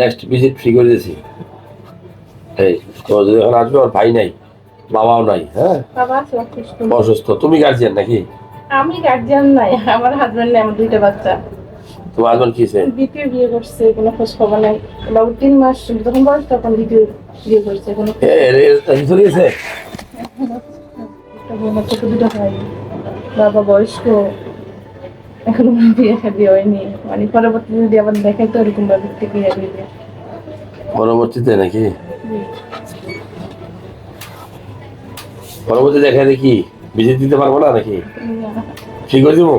Next visit free করে দিয়েছি। এই তো যদি এখন আসবে ওর ভাই নাই বাবাও নাই হ্যাঁ? অসুস্থ। তুমি গার্জিয়ান নাকি? আমি গার্জিয়ান নাই আমার হাজবেন্ড নাই আমার দুইটা বাচ্চা। তোমার হাজবেন্ড কিছে দ্বিতীয় বিয়ে করছে কোনো খোঁজ খবর নাই। বাবু তিন মাস যখন বয়স তখন দ্বিতীয় বিয়ে করছে কোনো চলে গেছে? একটা বোন ছোট দুটো ভাই। বাবা বয়স্ক। এখনও বিয়ে শাদী হয়নি। মানে পরবর্তীতে যদি আবার দেখে তো এরকম ভাবে বিয়ে দিবে পরবর্তীতে নাকি? পরবর্তী দেখা দেখি ভিজিট দিতে পারব না নাকি? ফ্রি করে দিব?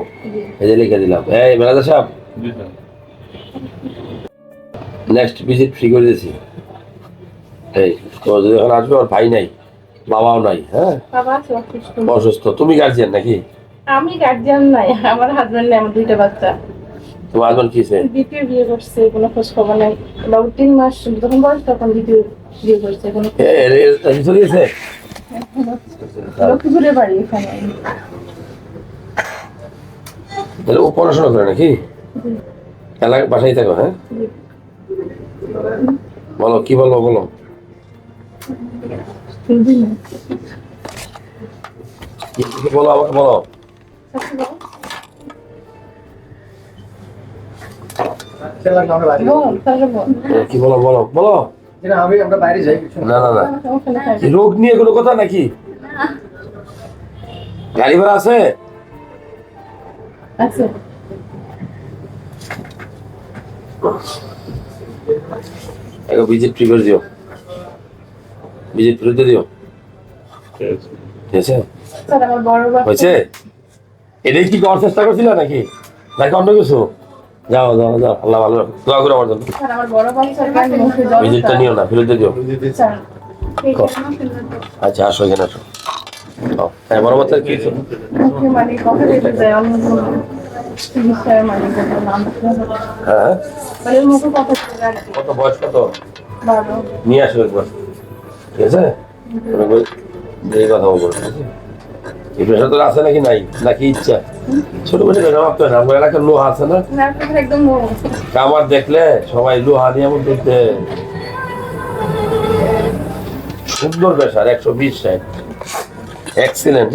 এই যে লিখে দিলাম। এই ম্যানেজার সাহেব। নেক্সট ভিজিট ফ্রি করে দিয়েছি। এই তো যদি এখন আসবে ওর ভাই নাই বাবাও নাই হ্যাঁ? অসুস্থ। অসুস্থ। তুমি গার্জিয়ান নাকি? আমি গার্জিয়ান নাই আমার হাজবেন্ড নাই আমার দুইটা বাচ্চা। তোমার হাজবেন্ড কিছে দ্বিতীয় বিয়ে করছে কোনো খোঁজ খবর নাই বাবু তিন মাস যখন বয়স তখন দ্বিতীয় বিয়ে করছে কোনো চলে গেছে লক্ষ্মীপুরের বাড়ি এখানে। তাহলে ও পড়াশোনা করে নাকি? এলাকা বাসায় থাকো হ্যাঁ? বলো কি বলব বলো। কি বলো আমাকে বলো। কি বলো বলো বলো? না, আমি আমরা বাইরে যাই কিছু না। না রোগ নিয়ে কোনো কথা নাকি? গাড়ি ভাড়া আছে? ফ্রি করে দিও। ভিজিট ফ্রি দিও। ঠিক আছে। হয়েছে? এটাই কি করার চেষ্টা করছিল নাকি? নাকি অন্য কিছু? যাও যাও যাও আল্লাহ ভালো রাখো। দোয়া করে আমার জন্য। স্যার আমার বড় বাচ্চার কান মুখে জল ভিজিটটা নিও না ফেরত দিও। আচ্ছা আসো এখানে আসো। ও, হ্যাঁ বড় বাচ্চার কি হ্যাঁ। কত বয়স কত? নিয়ে আসো একবার। ঠিক আছে? দেখে কথা বলব। ঠিক আছে এই প্রেশার তোর আছে নাকি নাই? নাকি ইচ্ছা? ছোট ভাবতে হয় না আমার এলাকার লোহা আছে না? একদম কামার দেখলে সবাই লোহা নিয়ে এমন দেখতে সুন্দর প্রেশার একশো বিশ ষাট এক্সিলেন্ট